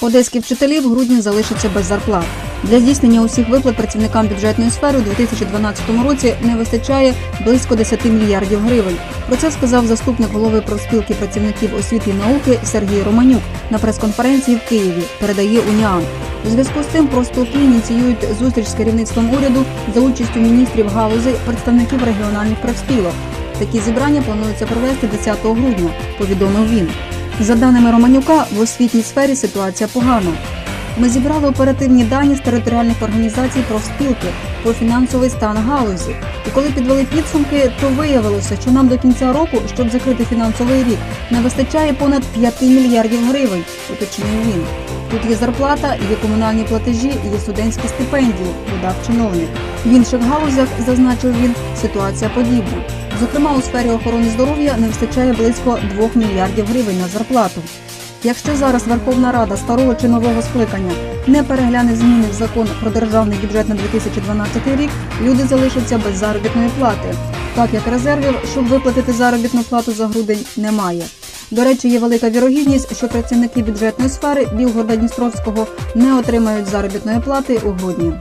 Одеські вчителі в грудні залишаться без зарплат. Для здійснення усіх виплат працівникам бюджетної сфери у 2012 році не вистачає близько 10 мільярдів гривень. Про це сказав заступник голови профспілки працівників освіти і науки Сергій Романюк на прес-конференції в Києві. Передає Уніан. У зв'язку з тим профспілки ініціюють зустріч з керівництвом уряду за участю міністрів галузей, представників регіональних профспілок. Такі зібрання планується провести 10 грудня, повідомив він. За даними Романюка, в освітній сфері ситуація погана. Ми зібрали оперативні дані з територіальних організацій профспілки про фінансовий стан галузі. І коли підвели підсумки, то виявилося, що нам до кінця року, щоб закрити фінансовий рік, не вистачає понад 5 мільярдів гривень, уточнив він. Тут є зарплата, є комунальні платежі, є студентські стипендії, додав чиновник. В інших галузях, зазначив він, ситуація подібна. Зокрема, у сфері охорони здоров'я не вистачає близько 2 мільярдів гривень на зарплату. Якщо зараз Верховна Рада старого чи нового скликання не перегляне зміни в закон про державний бюджет на 2012 рік, люди залишаться без заробітної плати, так як резервів, щоб виплатити заробітну плату за грудень, немає. До речі, є велика вірогідність, що працівники бюджетної сфери Білгорода Дністровського не отримають заробітної плати у грудні.